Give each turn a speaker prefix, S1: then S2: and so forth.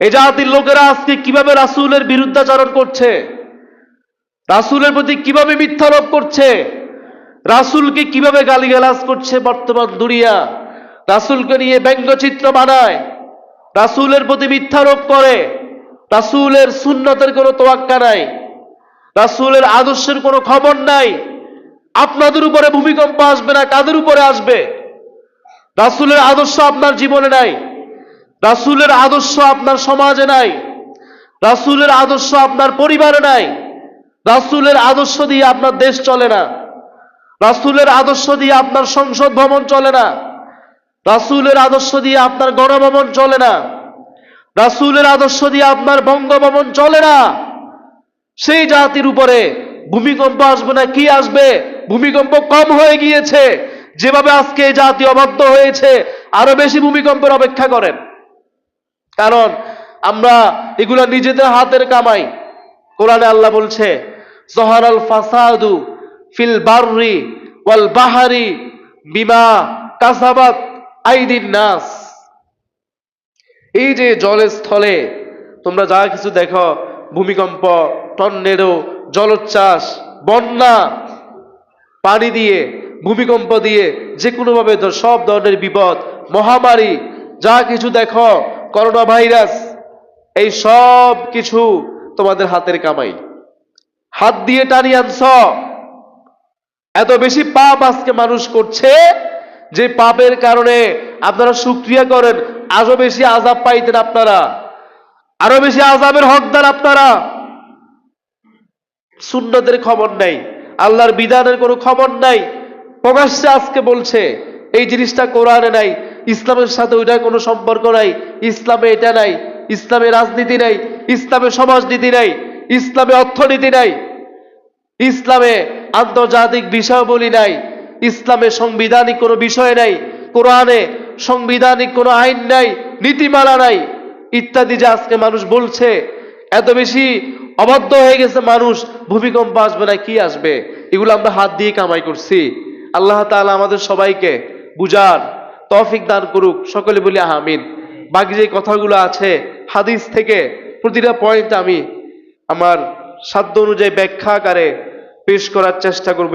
S1: এই জাতির লোকেরা আজকে কীভাবে রাসূলের বিরুদ্ধাচরণ করছে? রাসূলের প্রতি কীভাবে মিথ্যারোপ করছে? রাসূলকে কীভাবে গালিগালাজ করছে বর্তমান দুনিয়া? রাসূলকে নিয়ে ব্যঙ্গচিত্র বানায়? রাসূলের প্রতি মিথ্যারোপ করে? রাসূলের সুন্নতের কোনো তোয়াক্কা নাই? রাসূলের আদর্শের কোনো খবর নাই? আপনাদের উপরে ভূমিকম্প আসবে না? কাদের উপরে আসবে? রাসূলের আদর্শ আপনার জীবনে নাই? রাসূলের আদর্শ আপনার সমাজে নাই, রাসুলের আদর্শ আপনার পরিবারে নাই, রাসুলের আদর্শ দিয়ে আপনার দেশ চলে না, রাসূলের আদর্শ দিয়ে আপনার সংসদ ভবন চলে না, রাসূলের আদর্শ দিয়ে আপনার গণভবন চলে না, রাসূলের আদর্শ দিয়ে আপনার বঙ্গভবন চলে না। সেই জাতির উপরে ভূমিকম্প আসবে না, কি আসবে? ভূমিকম্প কম হয়ে গিয়েছে, যেভাবে আজকে এই জাতি অবাধ্য হয়েছে, আরও বেশি ভূমিকম্পের অপেক্ষা করেন। কারণ আমরা এগুলো নিজেদের হাতের কামাই। কোরআনে আল্লাহ বলছে, জহারাল ফাসাদু ফিল বাররি ওয়াল বাহারি বিমা কাসাবাত আইদিন নাস। এই যে জলের স্থলে তোমরা যা কিছু দেখো, ভূমিকম্প, টর্নেডো, জলোচ্ছ্বাস, বন্যা, পানি দিয়ে, ভূমিকম্প দিয়ে যে কোনোভাবে সব ধরনের বিপদ, মহামারী, যা কিছু দেখো করোনা ভাইরাস এই সব কিছু তোমাদের হাতের কামাই। হাত দিয়ে টানি আনছ। এত বেশি পাপ আজকে মানুষ করছে যে পাপের কারণে আপনারা সুক্রিয়া করেন আরও বেশি আজাব পাইতেন আপনারা। আরও বেশি আজাবের হকদার আপনারা। সুন্নতের খবর নাই, আল্লাহর বিধানের কোনো খবর নাই। প্রকাশ্যে আজকে বলছে, এই জিনিসটা কোরআনে নাই ইসলামের সাথে ওইটার কোনো সম্পর্ক নাই, ইসলামে এটা নাই, ইসলামে রাজনীতি নাই, ইসলামে সমাজনীতি নাই, ইসলামে অর্থনীতি নাই, ইসলামে আন্তর্জাতিক বিষয়াবলী নাই, ইসলামে সাংবিধানিক কোনো বিষয় নাই, কোরআনে সাংবিধানিক কোনো আইন নাই, নীতিমালা নাই, ইত্যাদি যে আজকে মানুষ বলছে, এত বেশি অবাধ্য হয়ে গেছে মানুষ, ভূমিকম্প আসবে না, কি আসবে? এগুলো আমরা হাত দিয়ে কামাই করছি। আল্লাহ তাআলা আমাদের সবাইকে বুঝার তৌফিক দান করুক। সকলে বলি আমিন। বাকি যে কথাগুলো আছে, হাদিস থেকে প্রতিটা পয়েন্ট আমি আমার সাধ্য অনুযায়ী ব্যাখ্যা আকারে পেশ করার চেষ্টা করব।